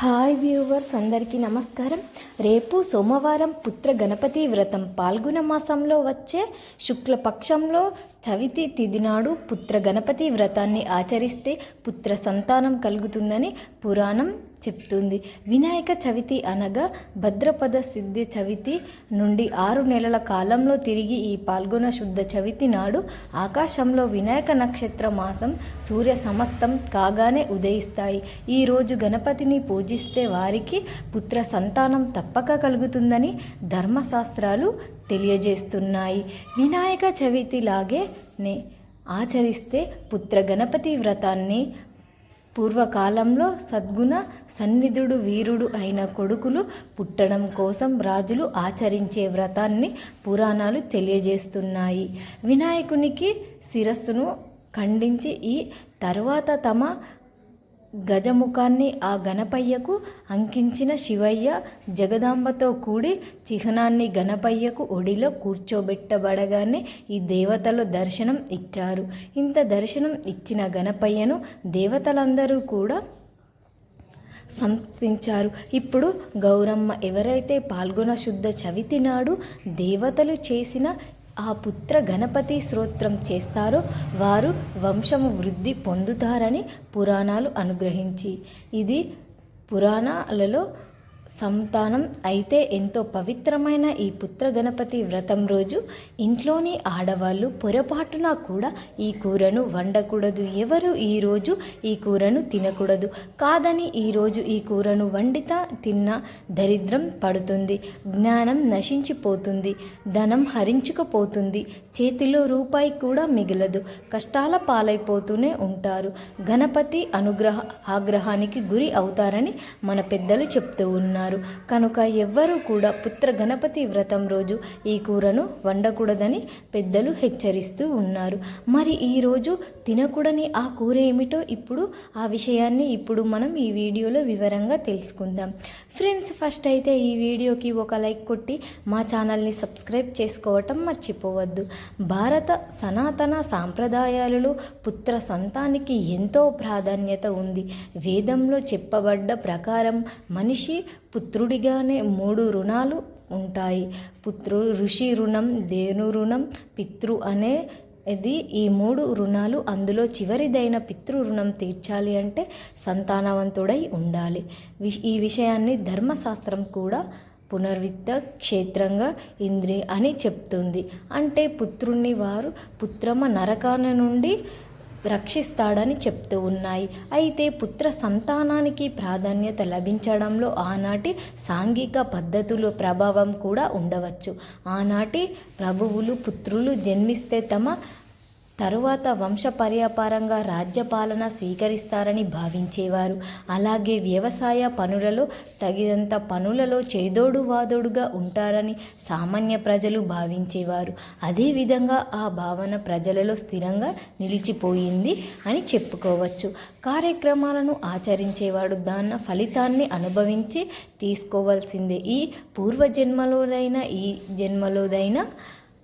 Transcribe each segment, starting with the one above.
Hi viewers అందరికీ నమస్కారం. రేపు సోమవారం పుత్ర గణపతి వ్రతం పాల్గొన మాసంలో వచ్చే శుక్లపక్షంలో చవితి తిథి నాడు పుత్ర గణపతి వ్రతాన్ని ఆచరిస్తే పుత్ర సంతానం కలుగుతుందని పురాణం చెప్తుంది. వినాయక చవితి అనగా భద్రపద సిద్ధి చవితి నుండి ఆరు నెలల కాలంలో తిరిగి ఈ పాల్గొన శుద్ధ చవితి నాడు ఆకాశంలో వినాయక నక్షత్ర మాసం సూర్య సమస్తం కాగానే ఉదయిస్తాయి. ఈ రోజు గణపతిని పూజిస్తే వారికి పుత్ర సంతానం తప్పక కలుగుతుందని ధర్మశాస్త్రాలు తెలియజేస్తున్నాయి. వినాయక చవితి లాగే ఆచరిస్తే పుత్ర గణపతి వ్రతాన్ని పూర్వకాలంలో సద్గుణ సన్నిధుడు వీరుడు అయిన కొడుకులు పుట్టడం కోసం రాజులు ఆచరించే వ్రతాన్ని పురాణాలు తెలియజేస్తున్నాయి. వినాయకునికి శిరస్సును ఖండించి ఈ తరువాత తమ గజముఖాన్ని ఆ గణపయ్యకు అంకించిన శివయ్య జగదాంబతో కూడి చిహ్నాన్ని గణపయ్యకు ఒడిలో కూర్చోబెట్టబడగానే ఈ దేవతలు దర్శనం ఇచ్చారు. ఇంత దర్శనం ఇచ్చిన గణపయ్యను దేవతలందరూ కూడా సంస్థించారు ఇప్పుడు గౌరమ్మ ఎవరైతే పాల్గొన శుద్ధ చవితి నాడు దేవతలు చేసిన ఆ పుత్ర గణపతి స్తోత్రం చేస్తారో. వారు వంశము వృద్ధి పొందుతారని పురాణాలు అనుగ్రహించి. ఇది పురాణాలలో సంతానం అయితే ఎంతో పవిత్రమైన ఈ పుత్ర గణపతి వ్రతం రోజు. ఇంట్లోని ఆడవాళ్ళు పొరపాటున కూడా ఈ కూరను వండకూడదు. ఎవరు ఈరోజు ఈ కూరను తినకూడదు? కాదని ఈరోజు ఈ కూరను వండిత తిన్న దరిద్రం పడుతుంది. జ్ఞానం నశించిపోతుంది. ధనం హరించుకుపోతుంది. చేతిలో రూపాయి కూడా మిగలదు. కష్టాల పాలైపోతూనే ఉంటారు. గణపతి అనుగ్రహ ఆగ్రహానికి గురి అవుతారని మన పెద్దలు చెప్తూ ఉన్నారు. ఉన్నారు. కనుక ఎవ్వరూ కూడా పుత్ర గణపతి వ్రతం రోజు ఈ కూరను వండకూడదని పెద్దలు హెచ్చరిస్తూ ఉన్నారు. మరి ఈరోజు తినకూడని ఆ కూర ఏమిటో ఇప్పుడు? ఆ విషయాన్ని ఇప్పుడు మనం ఈ వీడియోలో వివరంగా తెలుసుకుందాం. ఫ్రెండ్స్ ఫస్ట్ అయితే ఈ వీడియోకి ఒక లైక్ కొట్టి మా ఛానల్ని సబ్స్క్రైబ్ చేసుకోవటం మర్చిపోవద్దు. భారత సనాతన సాంప్రదాయాలలో పుత్ర సంతానికి ఎంతో ప్రాధాన్యత ఉంది. వేదంలో చెప్పబడ్డ ప్రకారం మనిషి పుత్రుడిగానే మూడు రుణాలు ఉంటాయి. పుత్రు ఋషి రుణం దేను రుణం పితృ అనే ఇది ఈ మూడు రుణాలు అందులో చివరిదైన పితృ రుణం తీర్చాలి అంటే సంతానవంతుడై ఉండాలి. ఈ విషయాన్ని ధర్మశాస్త్రం కూడా పునర్విత్త క్షేత్రంగా ఇంద్రి అని చెప్తుంది. అంటే పుత్రుణ్ణి వారు పుత్రమ నరకాన నుండి రక్షిస్తాడని చెప్తూ ఉన్నాయి. అయితే పుత్ర సంతానానికి ప్రాధాన్యత లభించడంలో ఆనాటి సాంఘిక పద్ధతుల ప్రభావం కూడా ఉండవచ్చు. ఆనాటి ప్రభువులు పుత్రులు జన్మిస్తే తమ తరువాత వంశపర్యాపారంగా రాజ్యపాలన స్వీకరిస్తారని భావించేవారు. అలాగే వ్యవసాయ పనులలో తగినంత పనులలో చేదోడు వాదోడుగా ఉంటారని సామాన్య ప్రజలు భావించేవారు. అదేవిధంగా ఆ భావన ప్రజలలో స్థిరంగా నిలిచిపోయింది అని చెప్పుకోవచ్చు. కార్యక్రమాలను ఆచరించేవాడు దాన్న ఫలితాన్ని అనుభవించి తీసుకోవాల్సిందే. ఈ పూర్వజన్మలోదైనా ఈ జన్మలోదైనా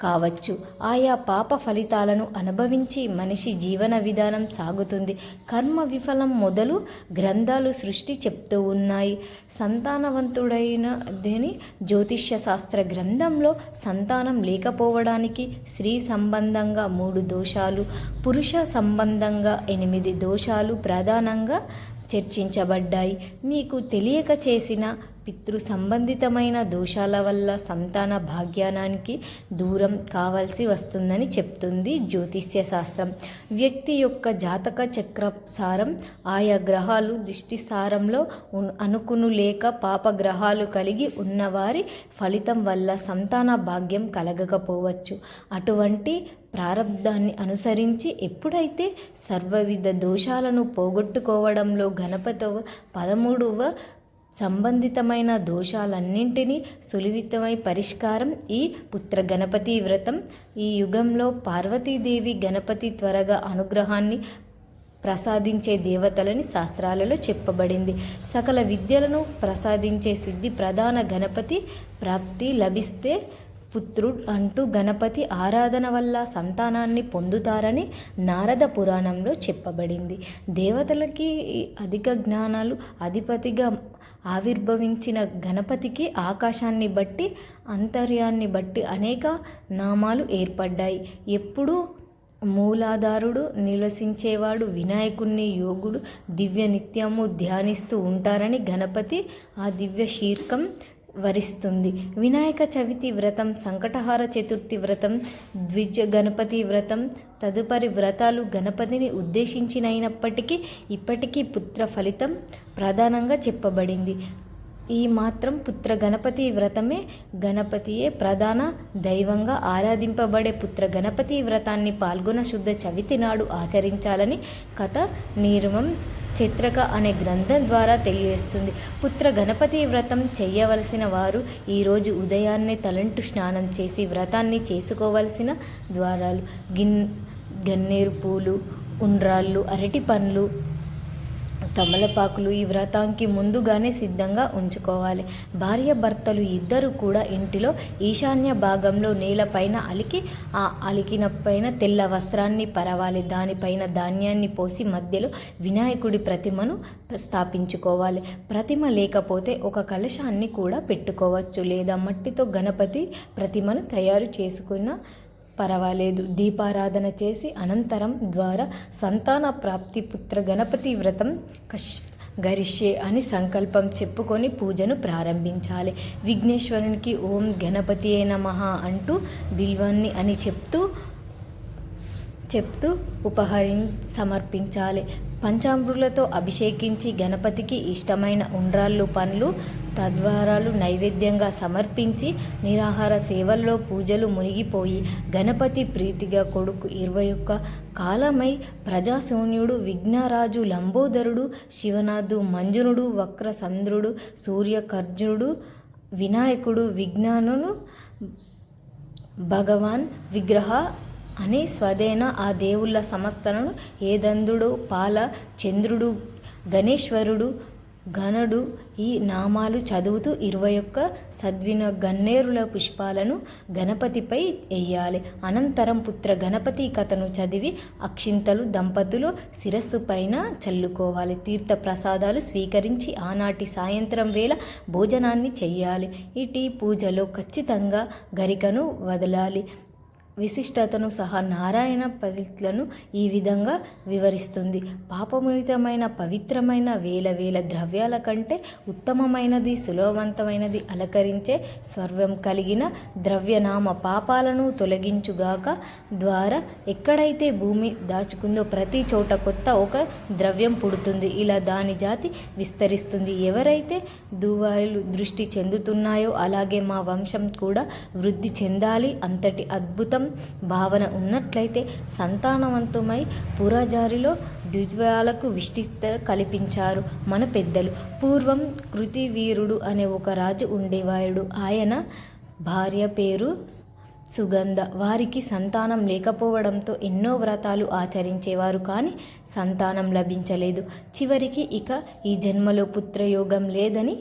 కావచ్చు. ఆయా పాప ఫలితాలను అనుభవించి మనిషి జీవన విధానం సాగుతుంది. కర్మ విఫలం మొదలు గ్రంథాలు సృష్టి చెప్తూ ఉన్నాయి. సంతానవంతుడైన దేని? జ్యోతిష్య శాస్త్ర గ్రంథంలో సంతానం లేకపోవడానికి స్త్రీ సంబంధంగా మూడు దోషాలు పురుష సంబంధంగా ఎనిమిది దోషాలు ప్రధానంగా చర్చించబడ్డాయి. మీకు తెలియక చేసిన పితృ సంబంధితమైన దోషాల వల్ల సంతాన భాగ్యానానికి దూరం కావాల్సి వస్తుందని చెప్తుంది జ్యోతిష్య శాస్త్రం. వ్యక్తి యొక్క జాతక చక్రసారం ఆయా గ్రహాలు దిష్టి సారంలో అనుకును లేక పాప గ్రహాలు కలిగి ఉన్నవారి ఫలితం వల్ల సంతాన భాగ్యం కలగకపోవచ్చు. అటువంటి ప్రారంధాన్ని అనుసరించి ఎప్పుడైతే సర్వవిధ దోషాలను పోగొట్టుకోవడంలో గణపతి పదమూడవ సంబంధితమైన దోషాలన్నింటినీ సులివితమై పరిష్కారం ఈ పుత్ర గణపతి వ్రతం. ఈ యుగంలో పార్వతీదేవి గణపతి త్వరగా అనుగ్రహాన్ని ప్రసాదించే దేవతలని శాస్త్రాలలో చెప్పబడింది. సకల విద్యలను ప్రసాదించే సిద్ధి ప్రధాన గణపతి ప్రాప్తి లభిస్తే పుత్రుడు అంటూ గణపతి ఆరాధన వల్ల సంతానాన్ని పొందుతారని నారద పురాణంలో చెప్పబడింది. దేవతలకి అధిక జ్ఞానాలు అధిపతిగా ఆవిర్భవించిన గణపతికి ఆకాశాన్ని బట్టి అంతర్యాన్ని బట్టి అనేక నామాలు ఏర్పడ్డాయి. ఎప్పుడూ మూలాధారుడు నివసించేవాడు వినాయకుణ్ణి యోగుడు దివ్య నిత్యము ధ్యానిస్తూ ఉంటారని గణపతి ఆ దివ్య శీర్కం వరిస్తుంది. వినాయక చవితి వ్రతం సంకటహార చతుర్థి వ్రతం ద్విజ గణపతి వ్రతం తదుపరి వ్రతాలు గణపతిని ఉద్దేశించినైనప్పటికీ ఇప్పటికీ పుత్ర ఫలితం ప్రధానంగా చెప్పబడింది. ఈ మాత్రం పుత్ర గణపతి వ్రతమే గణపతియే ప్రధాన దైవంగా ఆరాధింపబడే పుత్ర గణపతి వ్రతాన్ని పాల్గొన శుద్ధ చవితి నాడు ఆచరించాలని కథ నిర్మం చిత్రక అనే గ్రంథం ద్వారా తెలియజేస్తుంది. పుత్ర గణపతి వ్రతం చేయవలసిన వారు ఈరోజు ఉదయాన్నే తలంటు స్నానం చేసి వ్రతాన్ని చేసుకోవలసిన ద్వారాలు. గిన్ గన్నేరు పూలు ఉండ్రాళ్ళు అరటి పండ్లు తమలపాకులు ఈ వ్రతానికి ముందుగానే సిద్ధంగా ఉంచుకోవాలి. భార్య భర్తలు ఇద్దరు కూడా ఇంటిలో ఈశాన్య భాగంలో నేలపైన అలికి ఆ అలికిన పైన తెల్ల వస్త్రాన్ని పరవాలి. దానిపైన ధాన్యాన్ని పోసి మధ్యలో వినాయకుడి ప్రతిమను స్థాపించుకోవాలి. ప్రతిమ లేకపోతే ఒక కలశాన్ని కూడా పెట్టుకోవచ్చు. లేదా మట్టితో గణపతి ప్రతిమను తయారు చేసుకున్న పర్వాలేదు. దీపారాధన చేసి అనంతరం ద్వారా సంతాన ప్రాప్తి పుత్ర గణపతి వ్రతం కష్ గరిష్యే అని సంకల్పం చెప్పుకొని పూజను ప్రారంభించాలి. విఘ్నేశ్వరునికి ఓం గణపతి నమః అంటూ బిల్వాన్ని అని చెప్తూ చెప్తూ ఉపహరి సమర్పించాలి. పంచామృలతో అభిషేకించి గణపతికి ఇష్టమైన ఉండ్రాళ్ళు పండ్లు తద్వారాలు నైవేద్యంగా సమర్పించి నిరాహార సేవల్లో పూజలు మునిగిపోయి గణపతి ప్రీతిగా కొడుకు ఇరవై ఒక్క కాలమై ప్రజాశూన్యుడు విఘ్నరాజు లంబోదరుడు శివనాథు మంజునుడు వక్రసంద్రుడు సూర్యకర్జునుడు వినాయకుడు విజ్ఞానును భగవాన్ విగ్రహ అని స్వదేన ఆ దేవుళ్ళ సమస్తలను ఏదందుడు పాల చంద్రుడు గణేశ్వరుడు ఘనుడు ఈ నామాలు చదువుతూ ఇరవై ఒక్క సద్విన గన్నేరుల పుష్పాలను గణపతిపై వేయాలి అనంతరం పుత్ర గణపతి కథను చదివి అక్షింతలు దంపతులు శిరస్సు పైన చల్లుకోవాలి. తీర్థ ప్రసాదాలు స్వీకరించి ఆనాటి సాయంత్రం వేళ భోజనాన్ని చెయ్యాలి. ఇటీ పూజలో ఖచ్చితంగా గరికను వదలాలి. విశిష్టతను సహా నారాయణ పవిత్లను ఈ విధంగా వివరిస్తుంది. పాపమునితమైన పవిత్రమైన వేల వేల ద్రవ్యాల కంటే ఉత్తమమైనది సులభవంతమైనది అలకరించే సర్వం కలిగిన ద్రవ్యనామ పాపాలను తొలగించుగాక ద్వారా ఎక్కడైతే భూమి దాచుకుందో ప్రతి చోట కొత్త ఒక ద్రవ్యం పుడుతుంది. ఇలా దాని జాతి విస్తరిస్తుంది. ఎవరైతే దువాయులు దృష్టి చెందుతున్నాయో అలాగే మా వంశం కూడా వృద్ధి చెందాలి. అంతటి అద్భుతం భావన ఉన్నట్లయితే సంతానవంతమై పురాజారిలో ద్విజాలకు విష్టిత కల్పించారు మన పెద్దలు. పూర్వం కృతివీరుడు అనే ఒక రాజు ఉండేవాడు ఆయన భార్య పేరు సుగంధ. వారికి సంతానం లేకపోవడంతో ఎన్నో వ్రతాలు ఆచరించేవారు కానీ సంతానం లభించలేదు. చివరికి ఇక ఈ జన్మలో పుత్రయోగం లేదని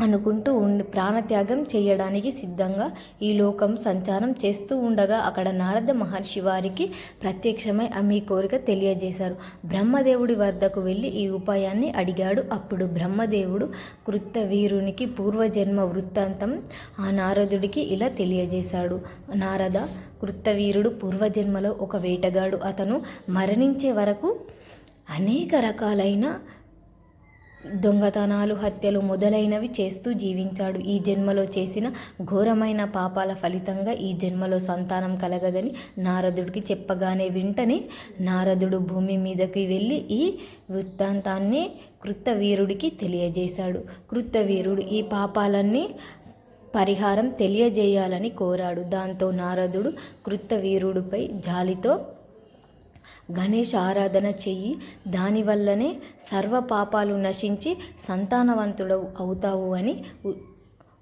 అనుకుంటూ ఉండి ప్రాణత్యాగం చేయడానికి సిద్ధంగా ఈ లోకం సంచారం చేస్తూ ఉండగా అక్కడ నారద మహర్షి వారికి ప్రత్యక్షమై ఆమె కోరిక తెలియజేశారు. బ్రహ్మదేవుడి వద్దకు వెళ్ళి ఈ ఉపాయాన్ని అడిగాడు. అప్పుడు బ్రహ్మదేవుడు కృత వీరునికి పూర్వజన్మ వృత్తాంతం ఆ నారదుడికి ఇలా తెలియజేశాడు. నారద కృత్తవీరుడు పూర్వజన్మలో ఒక వేటగాడు. అతను మరణించే వరకు అనేక రకాలైన దొంగతనాలు హత్యలు మొదలైనవి చేస్తూ జీవించాడు. ఈ జన్మలో చేసిన ఘోరమైన పాపాల ఫలితంగా ఈ జన్మలో సంతానం కలగదని నారదుడికి చెప్పగానే వెంటనే నారదుడు భూమి మీదకి వెళ్ళి ఈ వృత్తాంతాన్ని కృతవీరుడికి తెలియజేశాడు. కృతవీరుడు ఈ పాపాలన్నీ పరిహారం తెలియజేయాలని కోరాడు. దాంతో నారదుడు కృతవీరుడిపై జాలితో గణేష్ ఆరాధన చెయ్యి. దానివల్లనే సర్వ పాపాలు నశించి సంతానవంతుడవు అవుతావు అని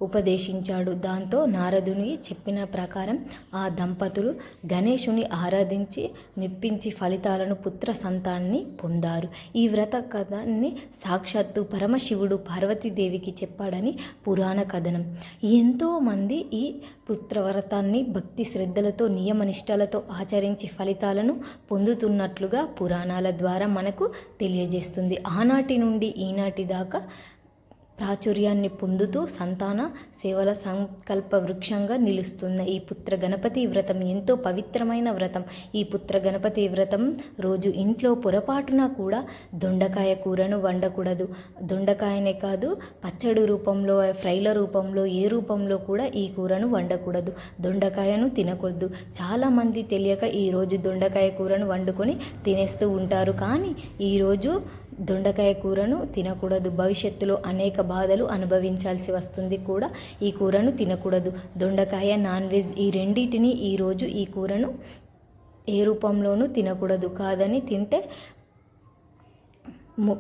ఉపదేశించాడు. దాంతో నారదుని చెప్పిన ప్రకారం ఆ దంపతులు గణేశుని ఆరాధించి మెప్పించి ఫలితాలను పుత్ర సంతాన్ని పొందారు. ఈ వ్రత కథని సాక్షాత్తు పరమశివుడు పార్వతీదేవికి చెప్పాడని పురాణ కథనం. ఎంతోమంది ఈ పుత్రవ్రతాన్ని భక్తి శ్రద్ధలతో నియమనిష్టలతో ఆచరించి ఫలితాలను పొందుతున్నట్లుగా పురాణాల ద్వారా మనకు తెలియజేస్తుంది. ఆనాటి నుండి ఈనాటి దాకా ప్రాచుర్యాన్ని పొందుతూ సంతాన సేవల సంకల్ప వృక్షంగా నిలుస్తున్న ఈ పుత్ర గణపతి వ్రతం ఎంతో పవిత్రమైన వ్రతం. ఈ పుత్ర గణపతి వ్రతం రోజు ఇంట్లో పొరపాటున కూడా దొండకాయ కూరను వండకూడదు. దొండకాయనే కాదు పచ్చడి రూపంలో ఫ్రైల రూపంలో ఏ రూపంలో కూడా ఈ కూరను వండకూడదు. దొండకాయను తినకూడదు. చాలామంది తెలియక ఈరోజు దొండకాయ కూరను వండుకొని తినేస్తూ ఉంటారు. కానీ ఈరోజు దొండకాయ కూరను తినకూడదు. భవిష్యత్తులో అనేక బాధలు అనుభవించాల్సి వస్తుంది కూడా ఈ కూరను తినకూడదు. దొండకాయ నాన్ వెజ్ ఈ రెండింటిని ఈరోజు ఈ కూరను ఏ రూపంలోనూ తినకూడదు. కాదని తింటే ము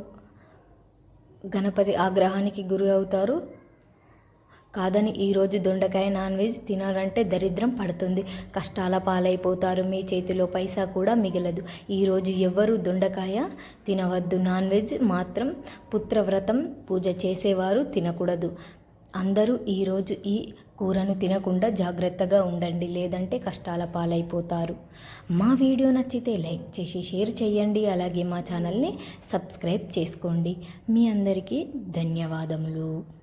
గణపతి ఆగ్రహానికి గురి అవుతారు. కాదని ఈరోజు దొండకాయ నాన్ వెజ్ తినాలంటే దరిద్రం పడుతుంది. కష్టాల పాలైపోతారు. మీ చేతిలో పైసా కూడా మిగలదు. ఈరోజు ఎవ్వరు దొండకాయ తినవద్దు. నాన్ వెజ్ మాత్రం పుత్రవ్రతం పూజ చేసేవారు తినకూడదు. అందరూ ఈరోజు ఈ కూరను తినకుండా జాగ్రత్తగా ఉండండి. లేదంటే కష్టాల పాలైపోతారు. మా వీడియో నచ్చితే లైక్ చేసి షేర్ చేయండి. అలాగే మా ఛానల్ని సబ్స్క్రైబ్ చేసుకోండి. మీ అందరికీ ధన్యవాదములు.